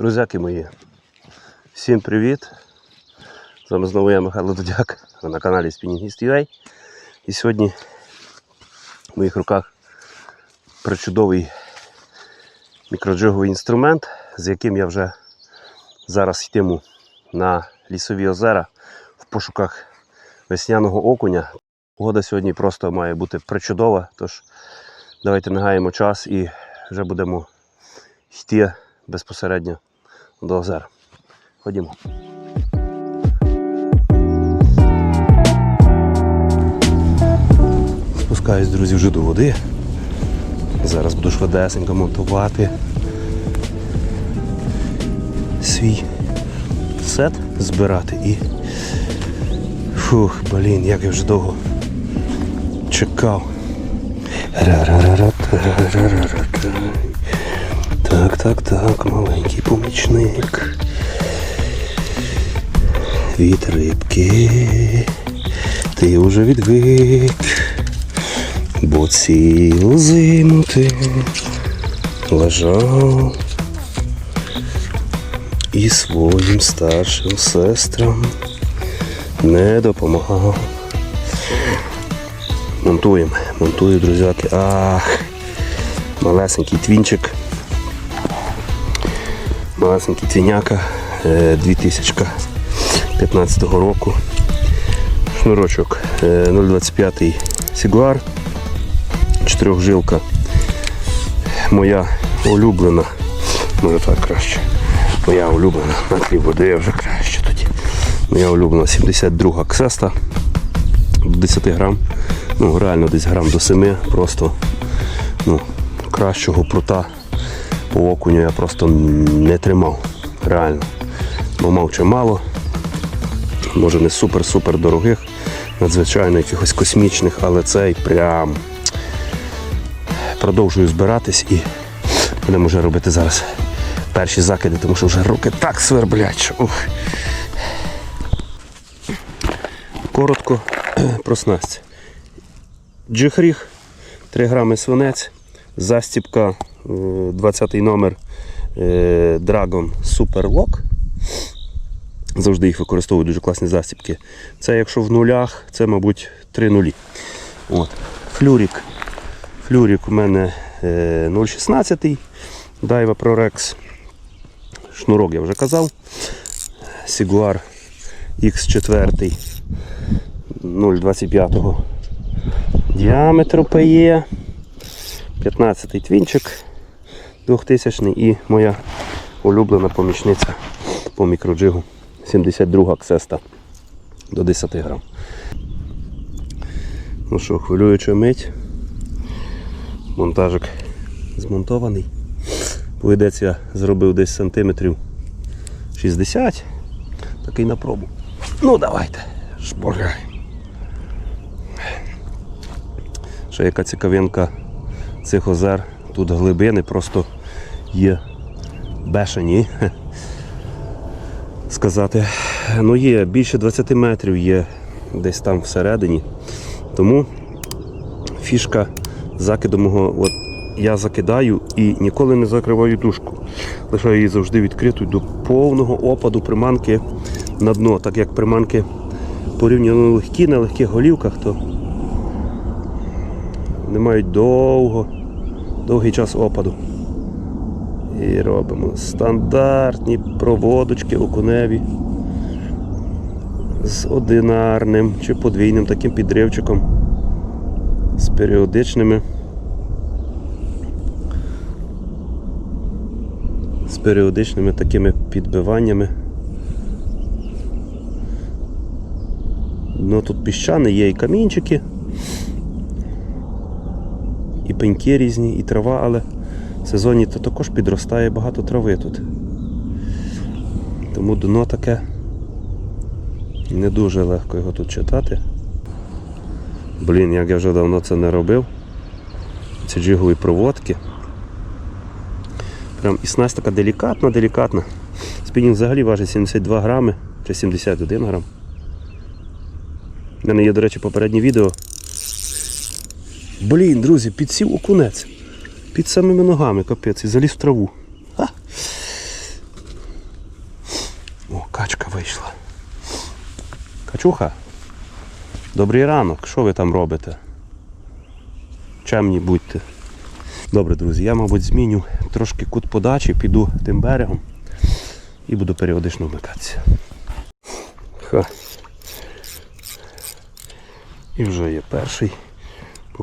Друзяки мої, всім привіт! З вами знову я Михайло Дудяк, на каналі Spinningist.ua І сьогодні в моїх руках причудовий мікроджиговий інструмент, з яким я вже зараз йтиму на лісові озера в пошуках весняного окуня. Погода сьогодні просто має бути причудова, тож давайте не гаємо час і вже будемо йти безпосередньо до озера. Ходімо. Спускаюсь, друзі, вже до води. Зараз буду швидесенько монтувати свій сет збирати і. Фух, блін, як я вже довго чекав. Ра-ра-ра-ра-та-ра-ра-ра-та. Так, так, так, маленький помічник. Від рибки. Ти вже відвик. Бо цілу зиму ти лежав і своїм старшим сестрам не допомагав. Монтуємо, монтую, друзяки. Ах, малесенький твінчик. Малесенький твіняка е, 2015 року. Шнурочок е, 0,25 Сігуар. Чотирьохжилка. Моя улюблена. Може так краще. Моя улюблена на тлі води вже краще тоді. Моя улюблена 72 ксеста. до 10 грам. Ну, реально десь грам до 7. Просто ну, кращого прута по окуню я просто не тримав. Реально. Бо мав чимало. Може не супер-супер дорогих, надзвичайно якихось космічних, але цей прям продовжую збиратись і будемо вже робити зараз перші закиди, тому що вже руки так сверблять. що, ух. Коротко про снасть. Джихріг, 3 грами свинець, застіпка, 20 номер е, Dragon Super Lock. Завжди їх використовую дуже класні застіпки. Це якщо в нулях, це, мабуть, 3 нулі. От. Флюрік. Флюрік у мене е, 0,16. Daiwa ProRex. Шнурок я вже казав. Сігуар X4 0,25 діаметру PE. 15-й твінчик 2000 і моя улюблена помічниця по мікроджигу 72 ксеста до 10 грам. Ну що, хвилююча мить. Монтажик змонтований. Повідець я зробив десь сантиметрів 60. Такий на пробу. Ну давайте, шпоргаємо. Ще яка цікавинка цих озер. Тут глибини просто є бешені. Сказати. Ну є більше 20 метрів є десь там всередині. Тому фішка закиду мого, от я закидаю і ніколи не закриваю дужку. Лишаю її завжди відкритою до повного опаду приманки на дно. Так як приманки порівняно легкі на легких голівках, то не мають довго, довгий час опаду. І робимо стандартні проводочки окуневі з одинарним чи подвійним таким підривчиком, з періодичними. З періодичними такими підбиваннями. Ну тут піщани є і камінчики, пеньки різні, і трава, але в сезоні то також підростає багато трави тут. Тому дно таке не дуже легко його тут читати. Блін, як я вже давно це не робив. Ці джигові проводки. Прям і така делікатна, делікатна. Спінінг взагалі важить 72 грами чи 71 грам. У мене є, до речі, попереднє відео. Блін, друзі, підсів окунець. Під самими ногами, капець, і заліз в траву. Ха. качка вийшла. Качуха. Добрий ранок. Що ви там робите? Чемні будьте. Добре, друзі, я, мабуть, зміню трошки кут подачі, піду тим берегом і буду періодично вмикатися. Ха. І вже є перший.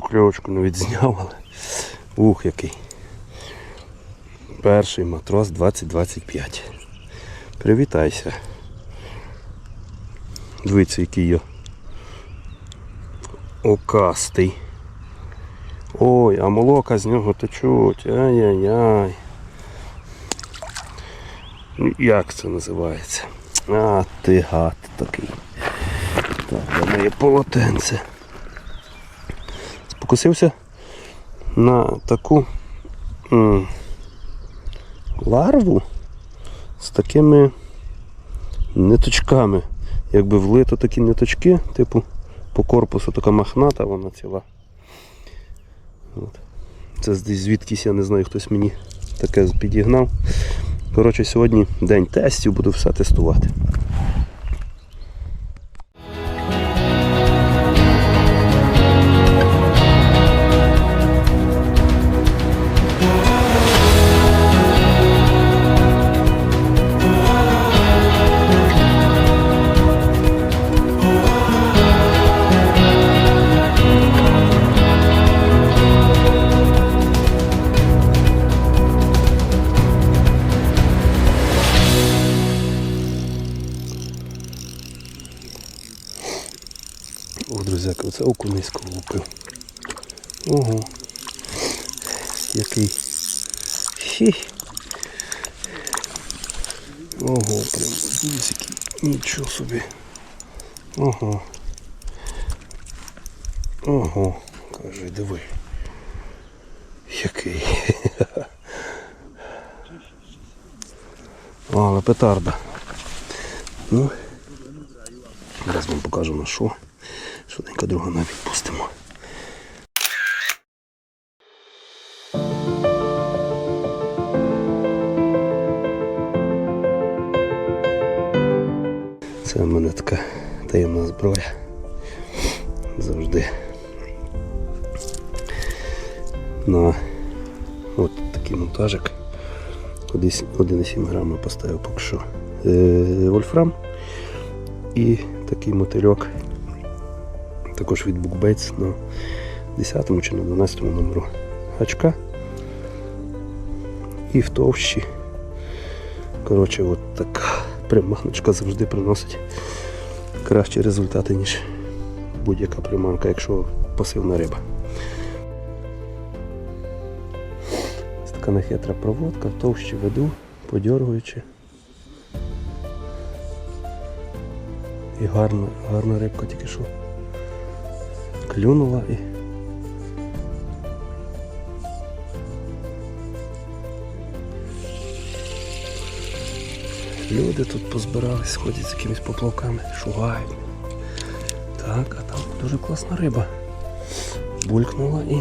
Покльовочку не відзняв, але ух який. Перший матрос 2025. Привітайся. Дивіться, який я окастий. Ой, а молока з нього течуть. Ай-яй-яй. Ну, Як це називається? А, ти гад такий. Так, де моє полотенце. Спокусився на таку м, ларву з такими ниточками. Якби влито такі ниточки, типу по корпусу така махната, вона ціла. От. Це звідкись, я не знаю, хтось мені таке підігнав. Коротше, сьогодні день тестів, буду все тестувати. Ого. Який. Хі. Ого, прям який. Нічого собі. Ого. Ого. Каже, диви. Який. Але петарда. Ну. Зараз вам покажу на що. Швиденько друга навіть пустимо. Така таємна зброя. Завжди. На от такий монтажик. 1,7 грама поставив поки що. Е, Вольфрам і такий мотильок також від BookBaits на 10 чи на 12 номеру гачка. І в товщі. Коротше, от така приманочка завжди приносить кращі результати, ніж будь-яка приманка, якщо пасивна риба. Це така нехитра проводка, товщі веду, подьоргуючи. І гарна, гарна рибка тільки що клюнула і. Люди тут позбирались, ходять з якимись поплавками, шугають. Так, а там дуже класна риба. Булькнула і.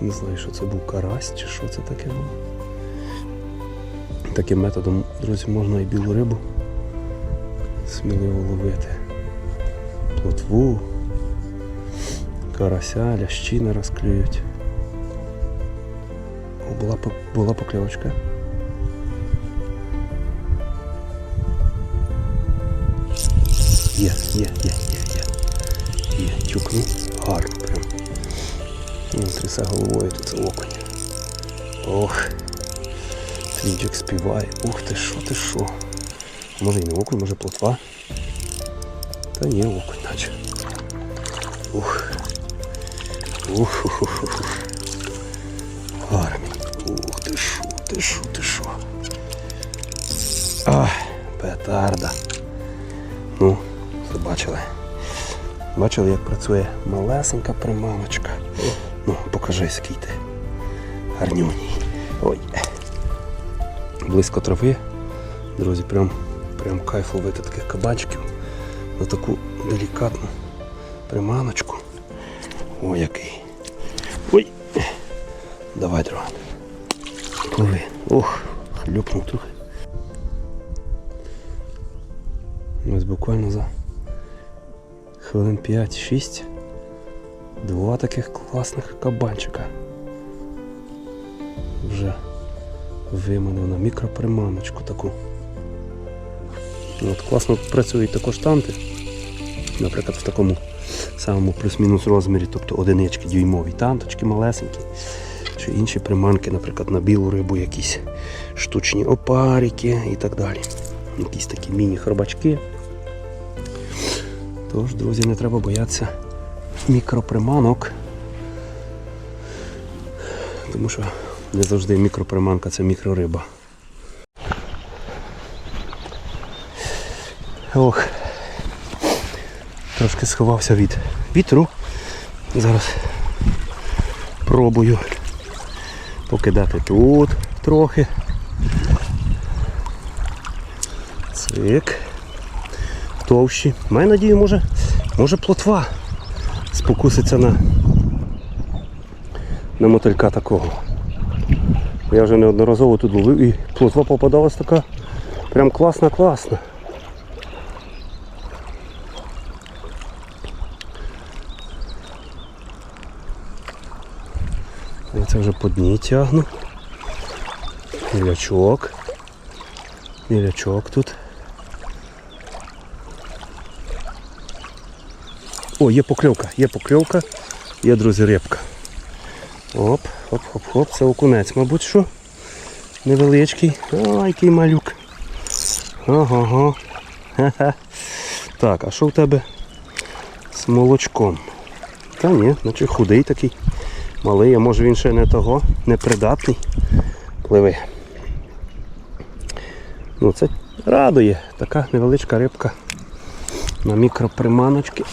Не знаю, що це був карась чи що це таке було. Таким методом, друзі, можна і білу рибу сміливо ловити. Плотву, карася, лящі не розклюють. О, була, по- була покльовочка. Є, є, є, є, є. Чукнув. Гарно прям. Трясе головою тут окунь. Ох. Твінчик співає. Ух ти що, ти що. Може і не окунь, може плотва. Та ні, окунь наче. Ух. Ух, ух, ух, ух. ух. Ти що, ти що, ти що. Ах, петарда. Ну, побачили. Бачили, як працює малесенька приманочка. Ну, покажи, який ти. Гарнюній. Ой. Близько трави. Друзі, прям, прям кайф ловити таких кабачків. На таку делікатну приманочку. Ой, який. Ой. Давай, друга. Пливи. Ох, хлюпнув трохи. Ось буквально за хвилин 5-6 два таких класних кабанчика. Вже виманив на мікроприманочку таку. От класно працюють також танти. Наприклад, в такому самому плюс-мінус розмірі, тобто одинички дюймові танточки малесенькі. Чи інші приманки, наприклад, на білу рибу якісь штучні опарики і так далі. Якісь такі міні-хробачки. Тож, друзі, не треба боятися мікроприманок. Тому що не завжди мікроприманка це мікрориба. Ох, трошки сховався від вітру. Зараз пробую покидати тут трохи. Цик. Товщі. Маю надію, може, може плотва спокуситься на, на мотилька такого. Я вже неодноразово тут ловив і плотва попадалась така прям класна-класна. Це вже по дні тягну. Мілячок. Мілячок тут. О, є покльовка, є покльовка, є, друзі, рибка. Оп, хоп, хоп, хоп, це окунець, мабуть, що. Невеличкий. Ай, який малюк. Ага. Ха-ха. Так, а що в тебе з молочком? Та ні, наче худий такий. Малий, а може він ще не того, непридатний. Пливи. Ну це радує. Така невеличка рибка на мікроприманочки.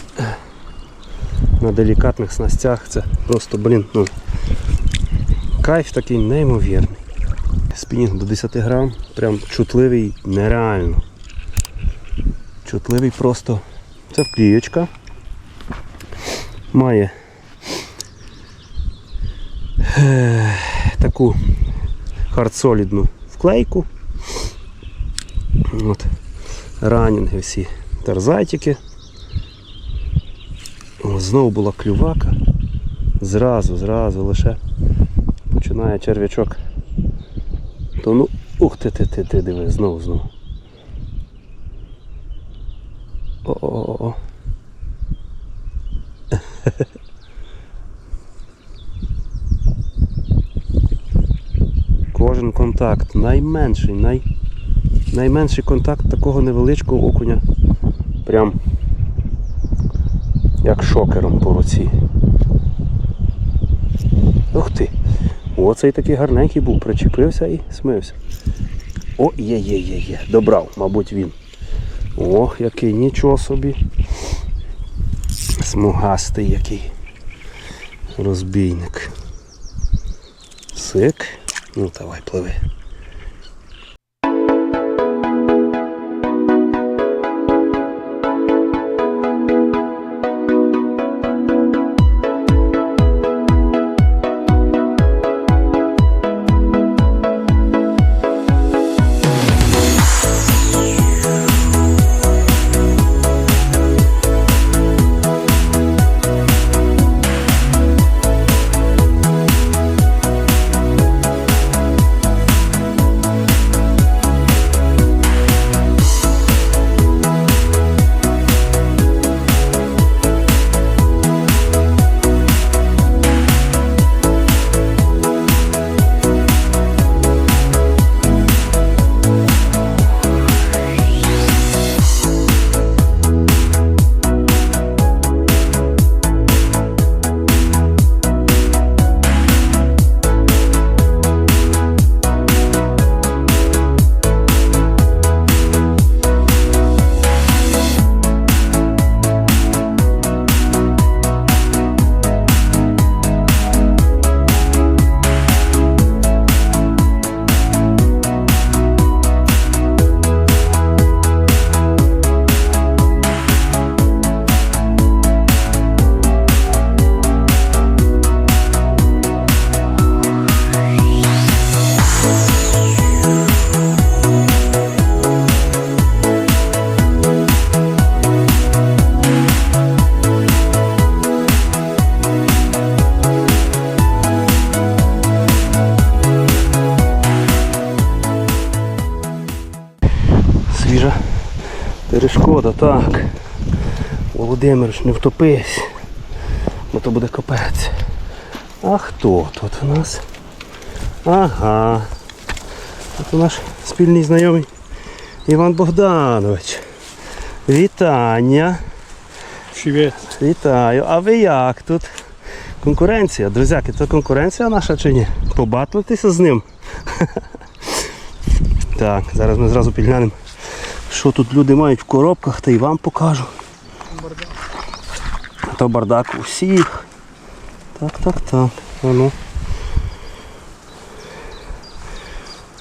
На делікатних снастях це просто, блін, ну, кайф такий неймовірний. Спінінг до 10 грам, прям чутливий нереально. Чутливий просто. Це вклієчка. Має таку хардсолідну вклейку. От. Ранінги всі тарзайтики. Знову була клювака. Зразу, зразу лише починає черв'ячок. То ну, ух ти ти ти ти диви, знову знову. Найменший, най, найменший контакт такого невеличкого окуня. Прям як шокером по руці. Ух ти! Оцей такий гарненький був, причепився і смився. О, є, є, є, є. Добрав, мабуть, він. Ох, який нічого собі. Смугастий який. Розбійник. Сик. Ну давай, пливи. Перешкода, так. Володимирич, не втопись. Бо то буде капець. А хто тут у нас? Ага. Це наш спільний знайомий Іван Богданович. Вітання. Привіт. Вітаю. А ви як тут? Конкуренція, друзяки, це конкуренція наша чи ні? Побатлитися з ним. Так, зараз ми зразу підглянемо, що тут люди мають в коробках, та й вам покажу. То бардак у всіх. Так, так, так. Ну.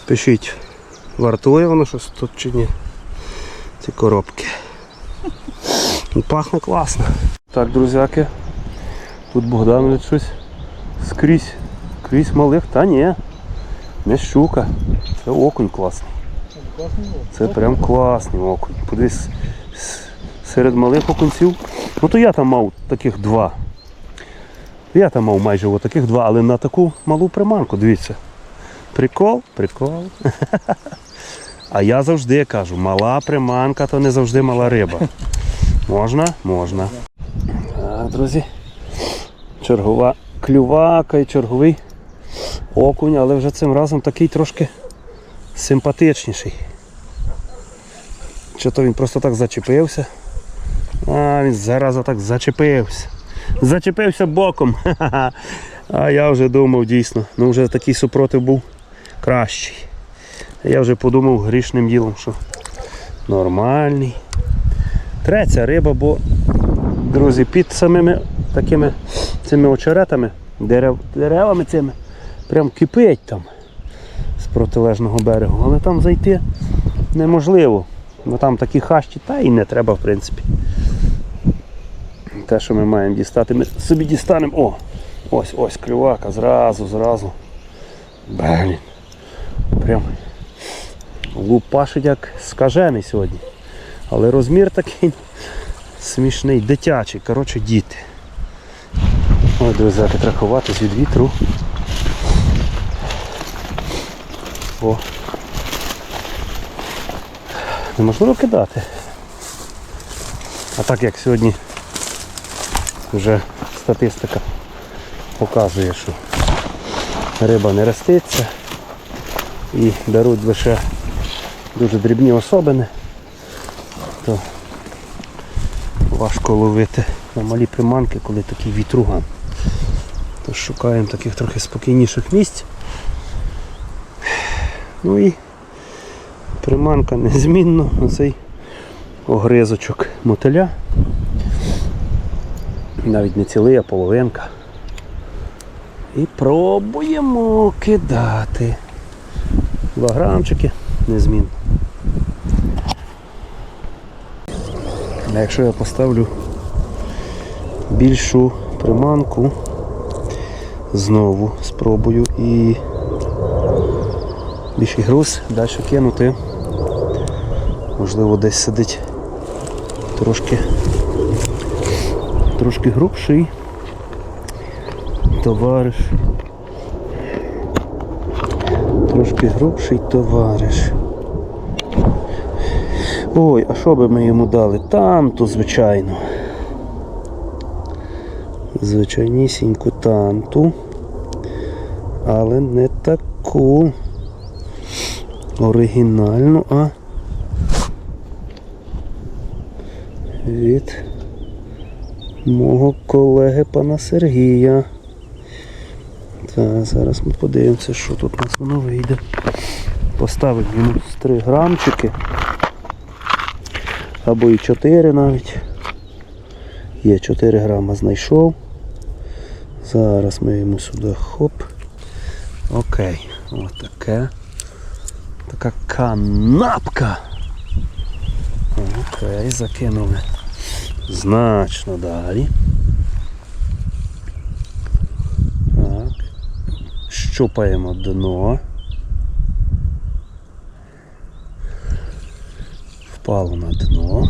Пишіть, вартує воно щось тут чи ні? Ці коробки. Ну, Пахне класно. Так, друзяки. Тут Богданович щось скрізь. Скрізь малих. Та ні. Не щука. Це окунь класний. Це прям класний окунь. Подивись, серед малих окунців. Ну то я там мав таких два. Я там мав майже отаких два, але на таку малу приманку, дивіться. Прикол, прикол. А я завжди кажу, мала приманка то не завжди мала риба. Можна? Можна. Так, друзі. Чергова клювака і черговий окунь, але вже цим разом такий трошки симпатичніший. Чи то він просто так зачепився? А, він зараза так зачепився. Зачепився боком. А я вже думав дійсно, ну вже такий супротив був кращий. Я вже подумав грішним ділом, що нормальний. Треться риба, бо, друзі, під самими такими цими очеретами, дерев, деревами цими, прям кипить там з протилежного берегу. Але там зайти неможливо. Бо там такі хащі, та і не треба, в принципі. Те, що ми маємо дістати, ми собі дістанемо. О! Ось ось клювака, зразу, зразу. Блін. Прям лупашить як скажений сьогодні. Але розмір такий смішний, дитячий. Коротше, діти. Ой, друзі, ховатись від вітру. О. Неможливо кидати. А так як сьогодні вже статистика показує, що риба не роститься і беруть лише дуже дрібні особини, то важко ловити на малі приманки, коли такий вітруган. Тож шукаємо таких трохи спокійніших місць. Ну і приманка незмінно, оцей огризочок мотиля. Навіть не цілий, а половинка. І пробуємо кидати. Два грамчики незмінно. А якщо я поставлю більшу приманку, знову спробую і більший груз далі кинути. Можливо, десь сидить трошки трошки грубший товариш. Трошки грубший товариш. Ой, а що би ми йому дали? Танту, звичайно. Звичайнісіньку танту. Але не таку оригінальну, а від мого колеги пана Сергія. Так, зараз ми подивимося, що тут у нас воно вийде. Поставимо йому 3 грамчики. Або і 4 навіть. Є 4 грама знайшов. Зараз ми йому сюди хоп. Окей. Ось таке. Така канапка. Окей, закинули значно далі. Так. Щупаємо дно. Впало на дно.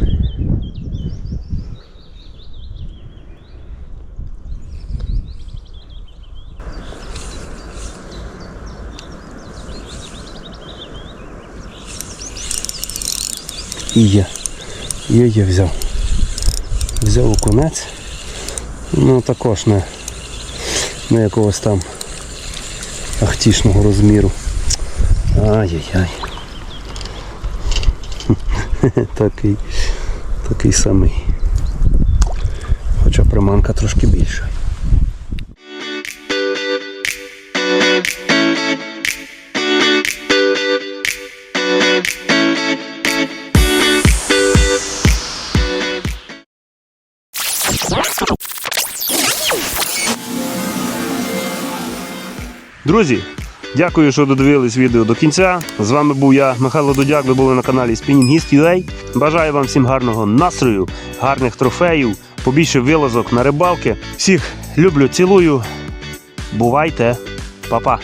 І є. Є, є, взяв. Взяв окунець. Ну також не, не якогось там ахтішного розміру. Ай-яй-яй. такий, такий самий. Хоча приманка трошки більша. Друзі, дякую, що додивились відео до кінця. З вами був я, Михайло Дудяк. Ви були на каналі Spinningist.ua. Бажаю вам всім гарного настрою, гарних трофеїв, побільше вилазок на рибалки. Всіх люблю, цілую. Бувайте, Па-па.